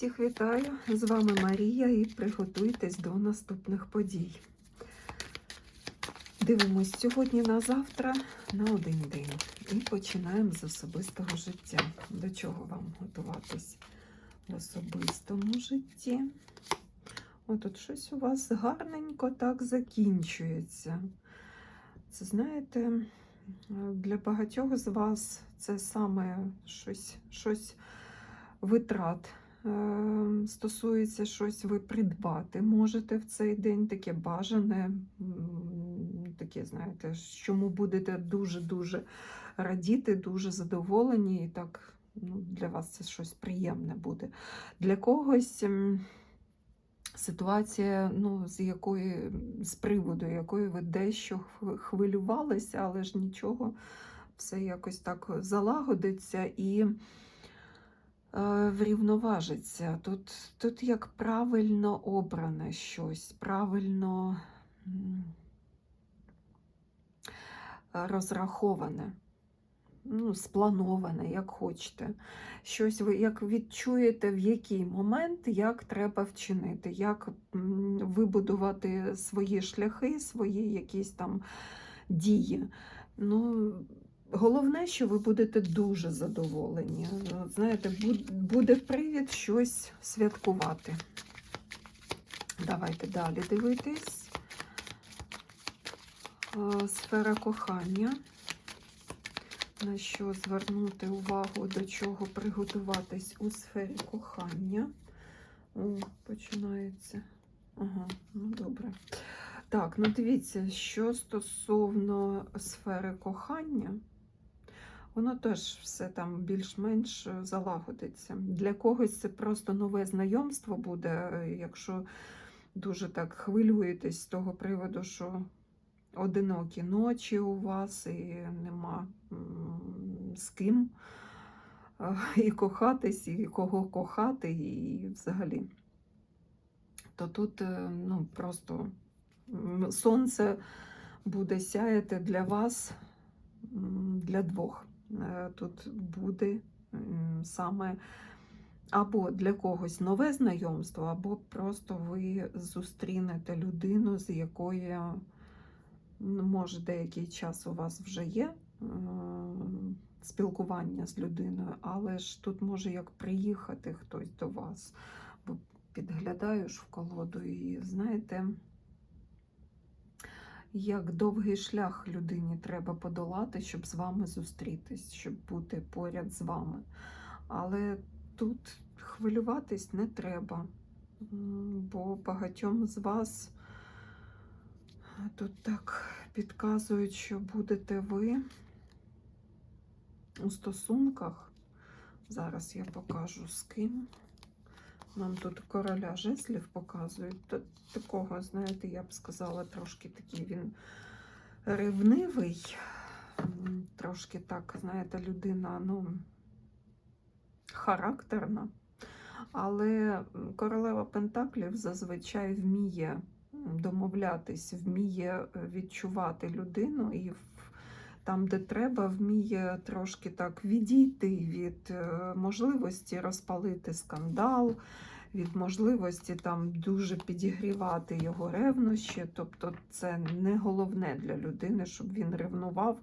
Всіх вітаю! З вами Марія і приготуйтесь до наступних подій. Дивимось сьогодні на завтра на один день і починаємо з особистого життя. До чого вам готуватись в особистому житті? От тут щось у вас гарненько так закінчується. Це знаєте, для багатьох з вас це саме щось, щось витрат. Е, Стосується щось ви придбати можете в цей день, таке бажане, таке, знаєте, чому будете дуже-дуже радіти, дуже задоволені, і так ну, для вас це щось приємне буде. Для когось ситуація, ну, з якої, з приводу якої ви дещо хвилювалися, але ж нічого, все якось так залагодиться і врівноважиться. Тут, тут як правильно обране щось, правильно розраховане, ну, сплановане, як хочете. Щось ви як відчуєте, в який момент як треба вчинити, як вибудувати свої шляхи, свої якісь там дії. Ну, Головне, що ви будете дуже задоволені. Знаєте, буде привід щось святкувати. Давайте далі дивитись. Е, Сфера кохання. На що звернути увагу, до чого приготуватись у сфері кохання. О, починається. Ага, ну добре. Так, ну дивіться, що стосовно сфери кохання, воно теж все там більш-менш е, залагодиться. Для когось це просто нове знайомство буде, е, якщо дуже так хвилюєтесь з того приводу, що одинокі ночі у вас і нема з ким е, і кохатись, і кого кохати, і взагалі. То тут ну, просто сонце буде сяяти для вас, для двох. Е, Тут буде саме або для когось нове знайомство, або просто ви зустрінете людину, з якою ну, може деякий час у вас вже є е, спілкування з людиною, але ж тут може як приїхати хтось до вас. Бо підглядаю в колоду і знаєте, як довгий шлях людині треба подолати, щоб з вами зустрітись, щоб бути поряд з вами. Але тут хвилюватись не треба, бо багатьом з вас тут так підказують, що будете ви у стосунках. Зараз я покажу з ким. Нам тут короля жезлів показують. Та- Такого, знаєте, я б сказала, трошки такий він ревнивий. Трошки так, знаєте, людина, ну, характерна. Але королева Пентаклів зазвичай вміє домовлятись, вміє е, відчувати людину і там, де треба, вміє трошки так відійти від е, можливості розпалити скандал, від можливості там дуже підігрівати його ревнощі. Тобто це не головне для людини, щоб він ревнував,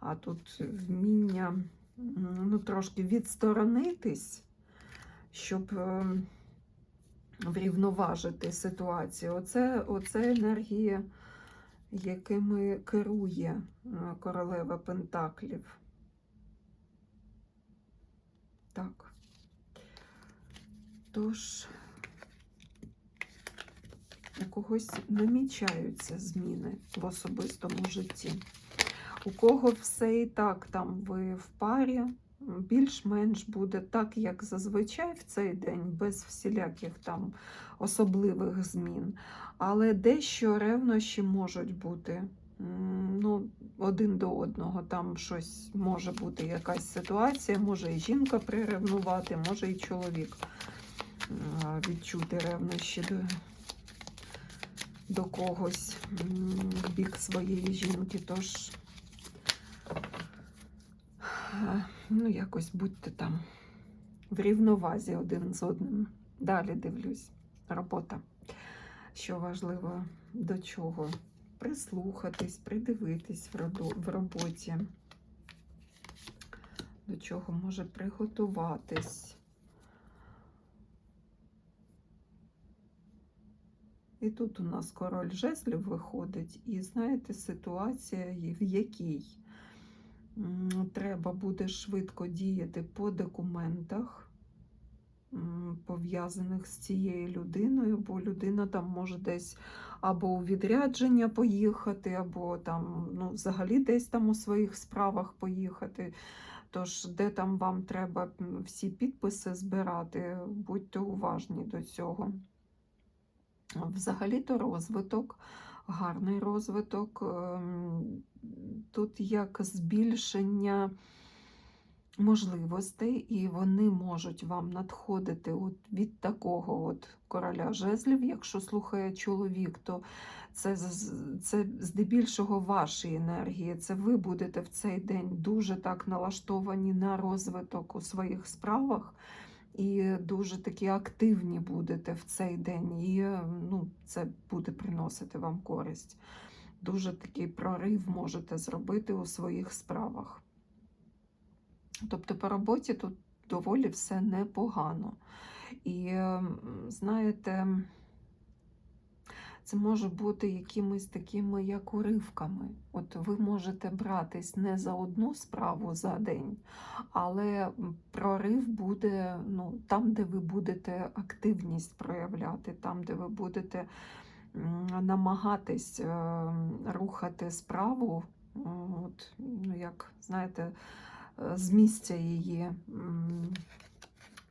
а тут вміння ну, трошки відсторонитись, щоб е, врівноважити ситуацію. Оце, оце енергія, якими керує е, королева Пентаклів. Так. Тож, у когось намічаються зміни в особистому житті. У кого все і так там ви в парі, більш-менш буде так, як зазвичай в цей день, без всіляких там особливих змін. Але дещо ревнощі можуть бути. Ну, один до одного там щось може бути якась ситуація, може і жінка приревнувати, може і чоловік відчути ревнощі до, до когось в бік своєї жінки. Тож, ну, якось будьте там в рівновазі один з одним. Далі дивлюсь. Робота. Що важливо до чого? Прислухатись, придивитись в роботі. До чого може приготуватись. І тут у нас король жезлів виходить, і знаєте, ситуація, в якій треба буде швидко діяти по документах, пов'язаних з цією людиною, бо людина там може десь або у відрядження поїхати, або там, ну, взагалі десь там у своїх справах поїхати. Тож, де там вам треба всі підписи збирати, будьте уважні до цього. Взагалі-то розвиток, гарний розвиток. ем, Тут як збільшення можливостей, і вони можуть вам надходити от від такого от короля жезлів. Якщо слухає чоловік, то це, це здебільшого ваші енергії. Це ви будете в цей день дуже так налаштовані на розвиток у своїх справах і дуже такі активні будете в цей день, і ну, це буде приносити вам користь. Дуже такий прорив можете зробити у своїх справах. Тобто по роботі тут доволі все непогано. І знаєте, це може бути якимись такими як уривками. От ви можете братись не за одну справу за день, але прорив буде ну, там, де ви будете активність проявляти, там, де ви будете намагатись е, рухати справу, от, ну, як знаєте, е, з місця її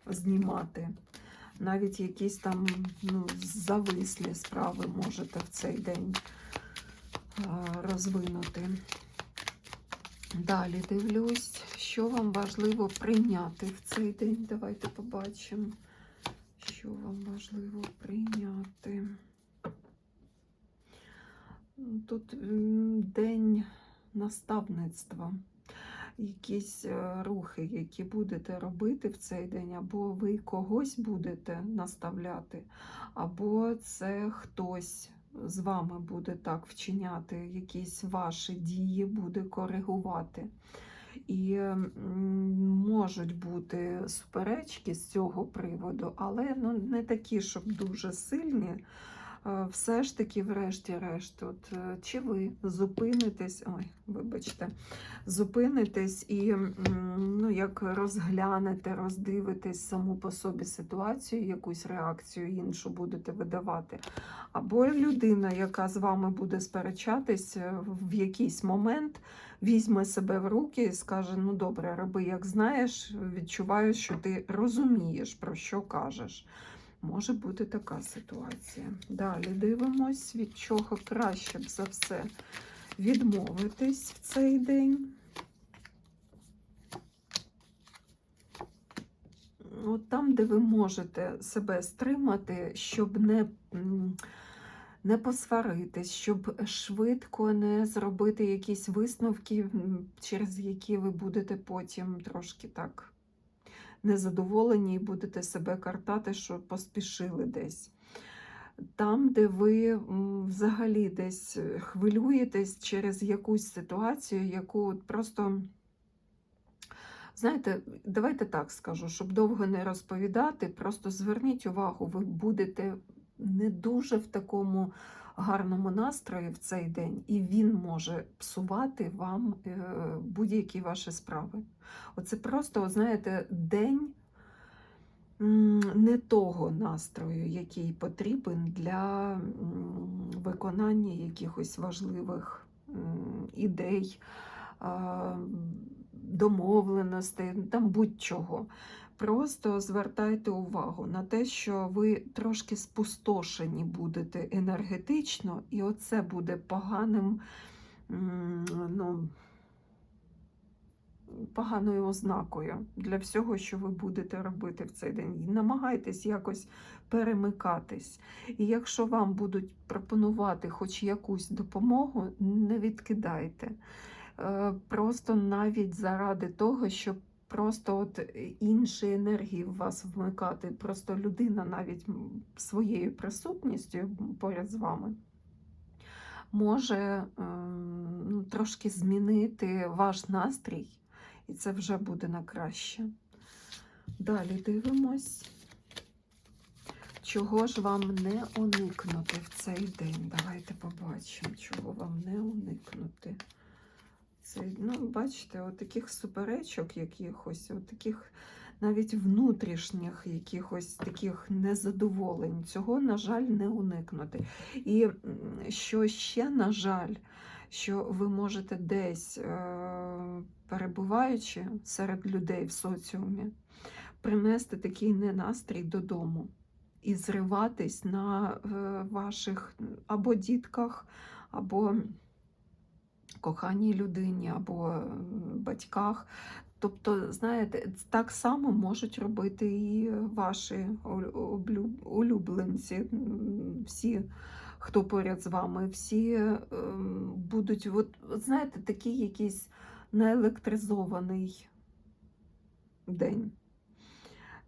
знімати. Навіть якісь там ну, завислі справи можете в цей день розвинути. Далі дивлюсь, що вам важливо прийняти в цей день. Давайте побачимо, що вам важливо прийняти. Тут день наставництва, якісь е, рухи, які будете робити в цей день, або ви когось будете наставляти, або це хтось з вами буде так вчиняти, якісь ваші дії буде коригувати. І можуть бути суперечки з цього приводу, але ну, не такі, щоб дуже сильні. Все ж таки, врешті-решт, е, чи ви зупинитесь, ой, вибачте, зупинитесь і ну, як розглянете, роздивитесь саму по собі ситуацію, якусь реакцію іншу будете видавати. Або людина, яка з вами буде сперечатись, е, в якийсь момент візьме себе в руки і скаже: Ну добре, роби, як знаєш, відчуваю, що ти розумієш, про що кажеш. Може бути така ситуація. Далі дивимось, від чого краще б за все відмовитись в цей день. От там, де ви можете себе стримати, щоб не, не посваритись, щоб швидко не зробити якісь висновки, через які ви будете потім трошки так незадоволені і будете себе картати, що поспішили десь. Там, де ви взагалі десь хвилюєтесь через якусь ситуацію, яку просто. Знаєте, давайте так скажу, щоб довго не розповідати, просто зверніть увагу, ви будете не дуже в такому гарному настрої в цей день, і він може псувати вам е, будь-які ваші справи. Оце просто, знаєте, день не того настрою, який потрібен для виконання якихось важливих ідей, домовленостей, там будь-чого. Просто звертайте увагу на те, що ви трошки спустошені будете енергетично, і оце буде поганим, ну, поганою ознакою для всього, що ви будете робити в цей день. Намагайтесь якось перемикатись. І якщо вам будуть пропонувати хоч якусь допомогу, не відкидайте. Е, Просто навіть заради того, щоб просто от інші енергії в вас вмикати. Просто людина навіть своєю присутністю поряд з вами може ем, ну, трошки змінити ваш настрій, і це вже буде на краще. Далі дивимось. Чого ж вам не уникнути в цей день? Давайте побачимо, чого вам не уникнути. Цей, ну, бачите, от таких суперечок якихось, от таких навіть внутрішніх якихось таких незадоволень. Цього, на жаль, не уникнути. І що ще, на жаль, що ви можете десь, е, перебуваючи серед людей в соціумі, принести такий ненастрій додому і зриватись на е, ваших або дітках, або коханій людині, або батьках. Тобто, знаєте, так само можуть робити і ваші улюбленці, всі, хто поряд з вами, всі ем, будуть, от, знаєте, такий якийсь наелектризований день.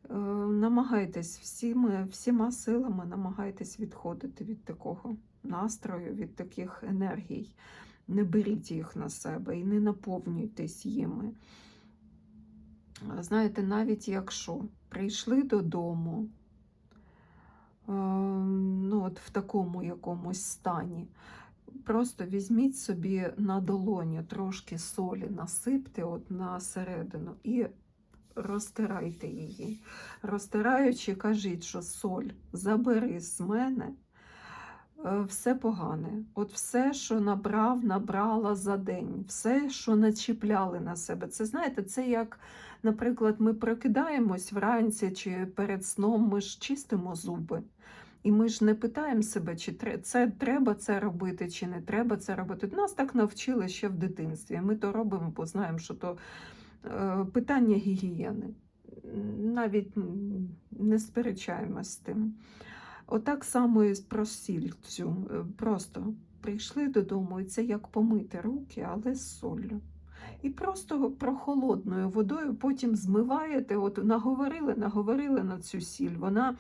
Е, Намагайтесь всіми, всіма силами намагайтесь відходити від такого настрою, від таких енергій. Не беріть їх на себе і не наповнюйтесь їми. Знаєте, навіть якщо прийшли додому, ну от в такому якомусь стані, просто візьміть собі на долоню трошки солі, насипте от на середину і розтирайте її. Розтираючи, кажіть, що соль забери з мене. Е, Все погане. От все, що набрав, набрала за день, все, що начіпляли на себе. Це знаєте, це як, наприклад, ми прокидаємось вранці чи перед сном, ми ж чистимо зуби. І ми ж не питаємо себе, чи це треба це робити, чи не треба це робити. Нас так навчили ще в дитинстві. Ми то робимо, бо знаємо, що то е, питання гігієни. Навіть не сперечаємось з тим. Отак само і про просільцю. Е, Просто прийшли додому, і це як помити руки, але з солью. І просто прохолодною водою потім змиваєте, от наговорили, наговорили на цю сіль. Вона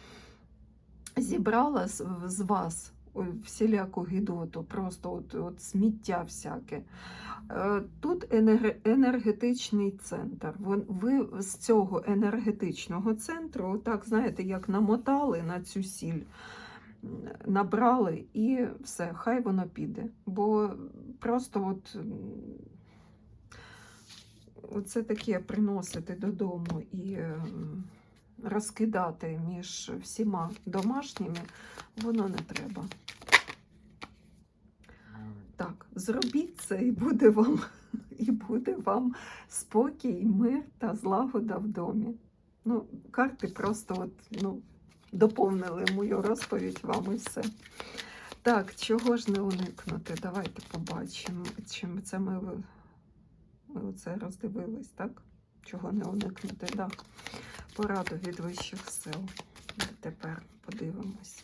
зібрала з, з вас всіляку гідоту, просто от, от сміття всяке. Е, Тут енергетичний центр. Ви з цього енергетичного центру, отак, знаєте, як намотали на цю сіль, набрали і все, хай воно піде. Бо просто от. Оце таке приносити додому і ем, розкидати між всіма домашніми, воно не треба. Зробіть це і буде вам, і буде вам спокій, мир та злагода в домі. Ну, карти просто от, ну, доповнили мою розповідь вам і все. Так, чого ж не уникнути? Давайте побачимо, чим це ми, ми оце роздивились, так? Чого не уникнути? Да. Пораду від вищих сил. Тепер подивимось.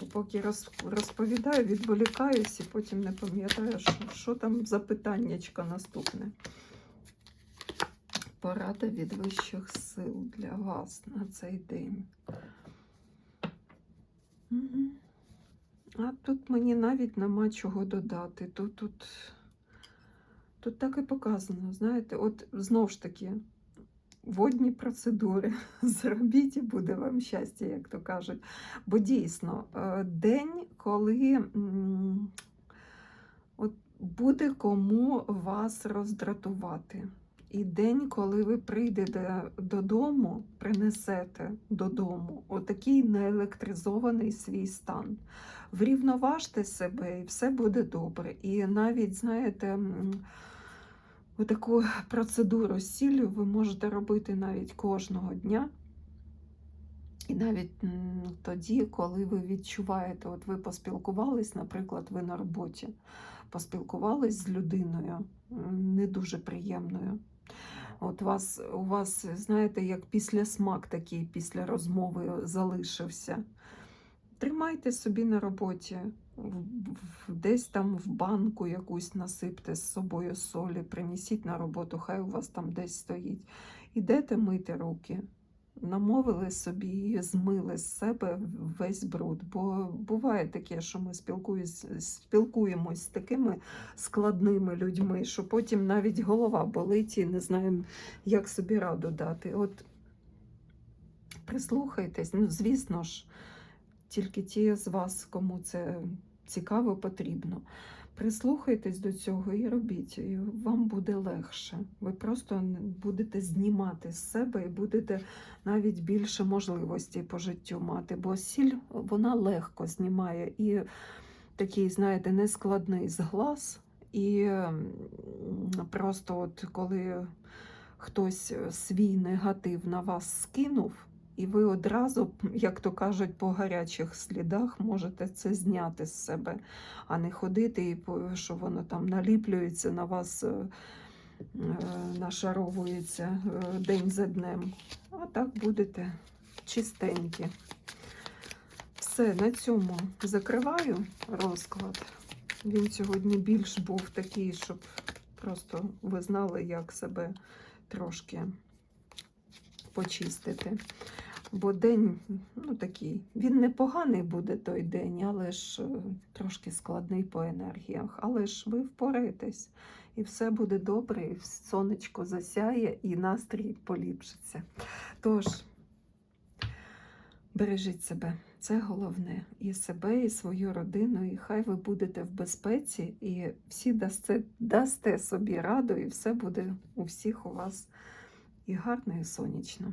Бо поки розповідаю, відволікаюсь і потім не пам'ятаю, що, що там за питаннячко наступне. Порада від вищих сил для вас на цей день. А тут мені навіть нема чого додати. Тут, тут, тут так і показано, знаєте, от знов ж таки, водні процедури. Зробіть і буде вам щастя, як то кажуть. Бо дійсно, е, день, коли от буде кому вас роздратувати. І день, коли ви прийдете додому, принесете додому отакий неелектризований свій стан. Врівноважте себе, і все буде добре. І навіть, знаєте, отаку процедуру сіллю ви можете робити навіть кожного дня. І навіть тоді, коли ви відчуваєте, от ви поспілкувались, наприклад, ви на роботі, поспілкувались з людиною не дуже приємною. От вас, у вас, знаєте, як після смак такий після розмови залишився. Тримайте собі на роботі десь там в банку якусь насипте з собою солі, принесіть на роботу, хай у вас там десь стоїть. Ідете мити руки. Намовили собі змили з себе весь бруд. Бо буває таке, що ми спілкуємось з такими складними людьми, що потім навіть голова болить і не знаємо, як собі раду дати. От прислухайтесь, ну, звісно ж, тільки ті з вас, кому це цікаво, потрібно. Прислухайтесь до цього і робіть, і вам буде легше. Ви просто будете знімати з себе і будете навіть більше можливостей по життю мати, бо сіль вона легко знімає і такий, знаєте, нескладний зглаз. І просто от коли хтось свій негатив на вас скинув, і ви одразу, як то кажуть, по гарячих слідах можете це зняти з себе, а не ходити, і що воно там наліплюється на вас, е, е, нашаровується е, день за днем. А так будете чистенькі. Все, на цьому закриваю розклад. Він сьогодні більш був такий, щоб просто ви знали, як себе трошки почистити. Бо день ну, такий, він непоганий буде той день, але ж е, трошки складний по енергіях. Але ж ви впораєтесь, і все буде добре, і сонечко засяє, і настрій поліпшиться. Тож, бережіть себе, це головне. І себе, і свою родину, і хай ви будете в безпеці, і всі дасте, дасте собі раду, і все буде у всіх у вас і гарно, і сонячно.